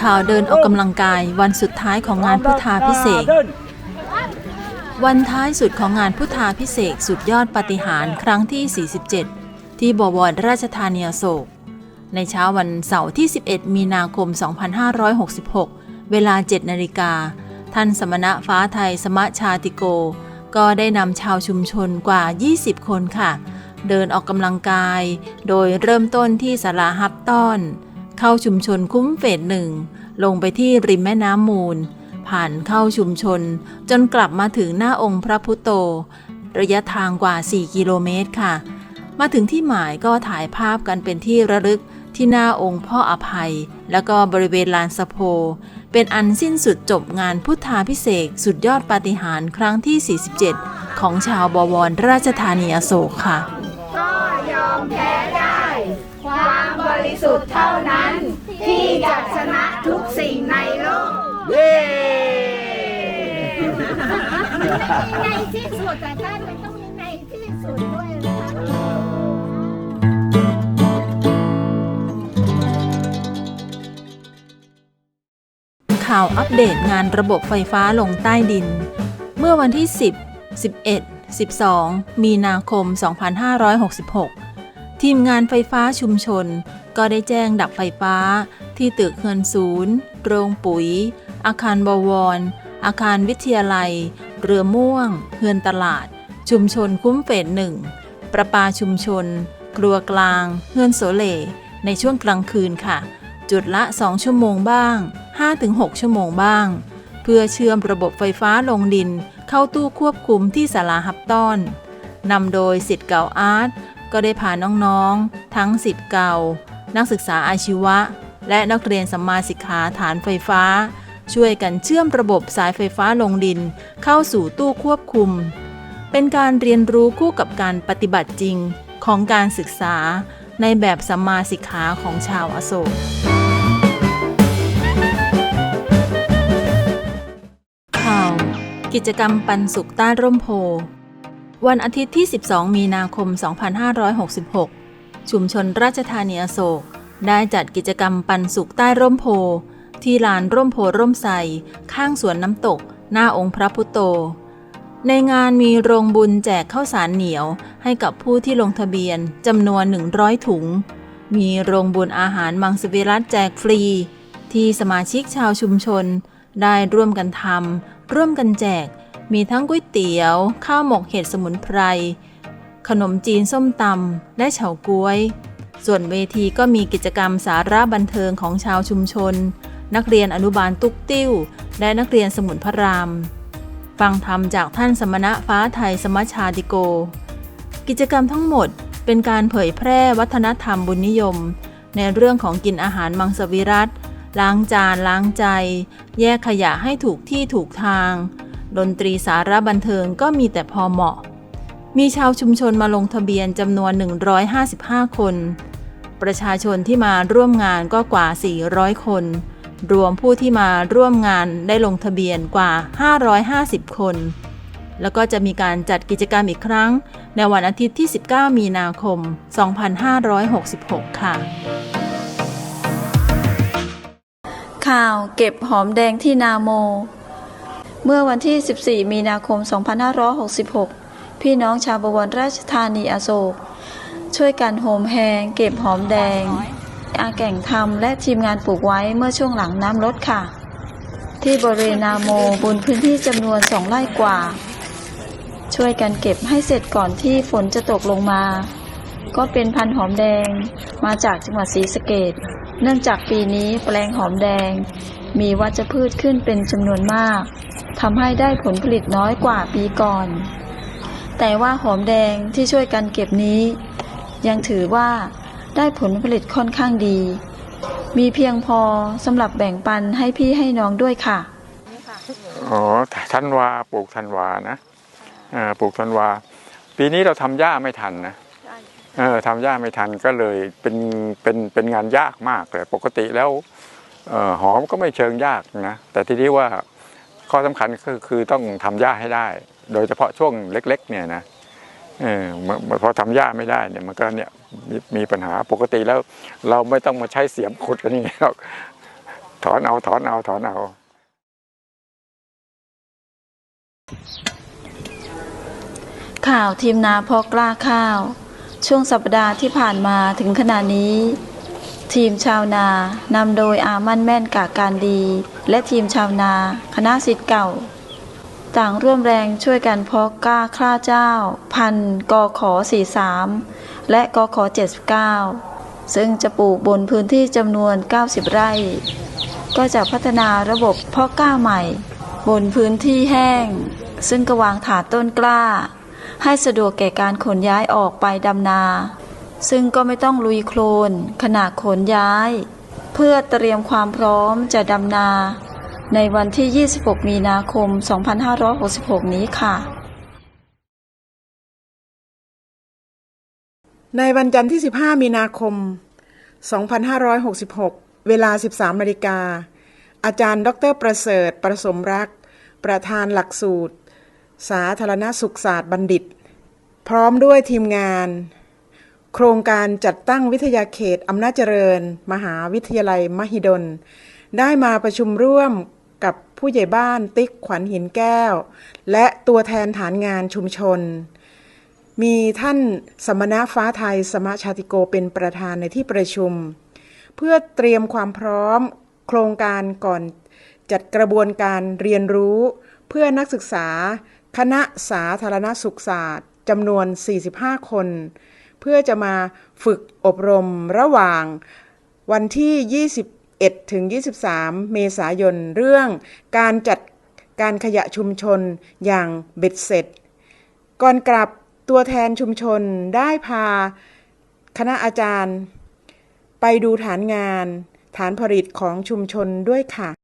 ข่าวเดินออกกำลังกายวันสุดท้ายของงานพุทธาพิเศษ วันท้ายสุดของงานพุทธาพิเศษสุดยอดปฏิหารครั้งที่ 47 ที่บวรราชธานีอโศก ในเช้าวันเสาร์ที่ 11 มีนาคม 2566 เวลา 7 นาฬิกา ท่านสมณะฟ้าไทยสมะชาติโก ก็ได้นำชาวชุมชนกว่า 20 คนค่ะ เดินออกกำลังกาย โดยเริ่มต้นที่สาราฮับต้อน เข้าชุมชนคุ้มเฟสหนึ่งลงไปที่ริมแม่น้ำมูล ผ่านเข้าชุมชน จนกลับมาถึงหน้าองค์พระพุทโธระยะทางกว่า 4 กิโลเมตรค่ะ มาถึงที่หมายก็ถ่ายภาพกันเป็นที่ระลึกที่หน้าองค์พ่ออภัย แล้วก็บริเวณลานสะโพ เป็นอันสิ้นสุดจบงานพุทธาพิเศษสุดยอดปาฏิหาริย์ครั้งที่ 47 ของชาวบวรราชธานีอโศกค่ะ ก็ยอมแพ้ได้ ความบริสุทธิ์เท่านั้น ที่จะชนะทุกสิ่งในโลก เย้ในที่สุดแต่ท่านมันต้องมีในที่สุดด้วยนะคะข่าวอัปเดตงานระบบไฟฟ้าลงใต้ดิน เมื่อวันที่ 10 11 12 มีนาคม 2566 ทีมงานไฟฟ้าชุมชน ก็ได้แจ้งดับไฟฟ้า ที่ตึกเฮือนศูนย์ โรงปุ๋ย อาคารบวร อาคารวิทยาลัย เรือม่วง เฮือนตลาด ชุมชนคุ้มเฟสหนึ่ง ประปาชุมชน ครัวกลาง เฮือนโสเล ในช่วงกลางคืนค่ะ จุดละ 2 ชั่วโมงบ้าง 5-6 ชั่วโมงบ้าง เพื่อเชื่อมระบบไฟฟ้าลงดิน เข้าตู้ควบคุมที่ศาลาฮับต้อนนำโดยสิทธิ์เก่าอาร์ตก็ได้พาน้องๆ ทั้งสิทธิ์เก่า นักศึกษาอาชีวะ และนักเรียนสัมมาสิกขาฐานไฟฟ้า ช่วยกันเชื่อมระบบสายไฟฟ้าลงดิน เข้าสู่ตู้ควบคุม เป็นการเรียนรู้คู่กับการปฏิบัติจริงของการศึกษาในแบบสัมมาสิกขาของชาวอโศกข่าวกิจกรรมปันสุขใต้ร่มโพวันอาทิตย์ที่ 12 มีนาคม 2566 ชุมชนราชธานีอโศก ได้จัดกิจกรรมปันสุขใต้ร่มโพที่ลานร่มโพร่มใสข้างสวนน้ำตก หน้าองค์พระพุทโธในงานมีโรงบุญแจกข้าวสารเหนียวให้กับผู้ที่ลงทะเบียนจำนวน 100 ถุง มีโรงบุญอาหารมังสวิรัตแจกฟรี ที่สมาชิกชาวชุมชน ได้ร่วมกันทำร่วมกันแจก มีทั้งก๋วยเตี๋ยว ข้าวหมกเห็ดสมุนไพร ขนมจีนส้มตำและเฉาก๊วย ส่วนเวทีก็มีกิจกรรมสาระบันเทิงของชาวชุมชน นักเรียนอนุบาลตุกติ้ว และนักเรียนสมุนพระราม ฟังธรรมจากท่านสมณะฟ้าไทยสมชชาติโก กิจกรรมทั้งหมดเป็นการเผยแพร่วัฒนธรรมบุญนิยม ในเรื่องของกินอาหารมังสวิรัตล้างจานล้างใจ แยกขยะให้ถูกที่ถูกทาง ดนตรีสาระบันเทิงก็มีแต่พอเหมาะ มีชาวชุมชนมาลงทะเบียนจำนวน 155 คน ประชาชนที่มาร่วมงานก็กว่า 400 คน รวมผู้ที่มาร่วมงานได้ลงทะเบียนกว่า 550 คน แล้วก็จะมีการจัดกิจกรรมอีกครั้ง ในวันอาทิตย์ที่ 19 มีนาคม 2566 ค่ะ ข่าวเก็บหอมแดงที่นาโม เมื่อวันที่ 14 มีนาคม 2566 พี่น้องชาวบวรราชธานีอโศก ช่วยกันโฮมแฮงเก็บหอมแดง อาแก่งทำและทีมงานปลูกไว้เมื่อช่วงหลังน้ำลดค่ะ ที่บริเวณนาโมบนพื้นที่จำนวนสองไร่กว่า ช่วยกันเก็บให้เสร็จก่อนที่ฝนจะตกลงมา ก็เป็นพันหอมแดงมาจากจังหวัดศรีสะเกดเนื่องจากปีนี้แปลงหอมแดง มีวัชพืชขึ้นเป็นจำนวนมากทำให้ได้ผลผลิตน้อยกว่าปีก่อน แต่ว่าหอมแดงที่ช่วยกันเก็บนี้ ยังถือว่าได้ผลผลิตค่อนข้างดี มีเพียงพอสำหรับแบ่งปันให้พี่ให้น้องด้วยค่ะอ๋อธันวาปลูกธันวานะเอ่อปลูกธันวา ปีนี้เราทำหญ้าไม่ทันนะเออทำหญ้าไม่ทันก็เลยเป็นเป็นเป็นงานยากมากเลย ปกติแล้วเอ่อหอมก็ไม่เชิงยากนะ แต่ทีนี้ว่าข้อสำคัญก็คือต้องทำหญ้าให้ได้ โดยเฉพาะช่วงเล็ก ๆ เนี่ยนะเออพอทำหญ้าไม่ได้เนี่ยมันก็เนี่ยมีมีปัญหาปกติแล้วเราไม่ต้องมาใช้เสียมขุดกันอย่างนี้หรอกถอนเอาถอนเอาถอนเอาข่าวทีมนาพอกล้าข้าว ช่วงสัปดาห์ที่ผ่านมาถึงขณะนี้ ทีมชาวนานำโดยอามั่นแม่นกาการดี และทีมชาวนา คณะสิทธิ์เก่า ต่างร่วมแรงช่วยกันเพาะกล้าคล้าเจ้า พันกขอ43 และกขอ79 ซึ่งจะปลูกบนพื้นที่จำนวน 90 ไร่ ก็จะพัฒนาระบบเพาะกล้าใหม่ บนพื้นที่แห้ง ซึ่งก็วางถาต้นกล้า ให้สะดวกแก่การขนย้ายออกไปดำนา ซึ่งก็ไม่ต้องลุยโคลนขณะขนย้าย เพื่อเตรียมความพร้อมจะดำนา ในวันที่ 26 มีนาคม 2566 นี้ค่ะ ในวันจันทร์ที่ 15 มีนาคม 2566 เวลา 13นาฬิกา อาจารย์ ดร ประเสริฐ ประสมรัก ประธานหลักสูตร สาธารณสุขศาสตร์บัณฑิต พร้อมด้วยทีมงาน โครงการจัดตั้งวิทยาเขตอำนาจเจริญ มหาวิทยาลัยมหิดลได้มาประชุมร่วม กับผู้ใหญ่บ้านติ๊กขวัญหินแก้ว และตัวแทนฐานงานชุมชน มีท่านสมณะฟ้าไทยสมชาติโกเป็นประธานในที่ประชุม เพื่อเตรียมความพร้อมโครงการก่อนจัดกระบวนการเรียนรู้ เพื่อนักศึกษา คณะสาธารณสุขศาสตร์จำนวน 45 คน เพื่อจะมาฝึกอบรมระหว่างวันที่ 20 11ถึง23 เมษายน เรื่องการจัดการขยะชุมชนอย่างเบ็ดเสร็จ ก่อนกลับตัวแทนชุมชนได้พาคณะอาจารย์ ไปดูฐานงาน ฐานผลิตของชุมชนด้วยค่ะ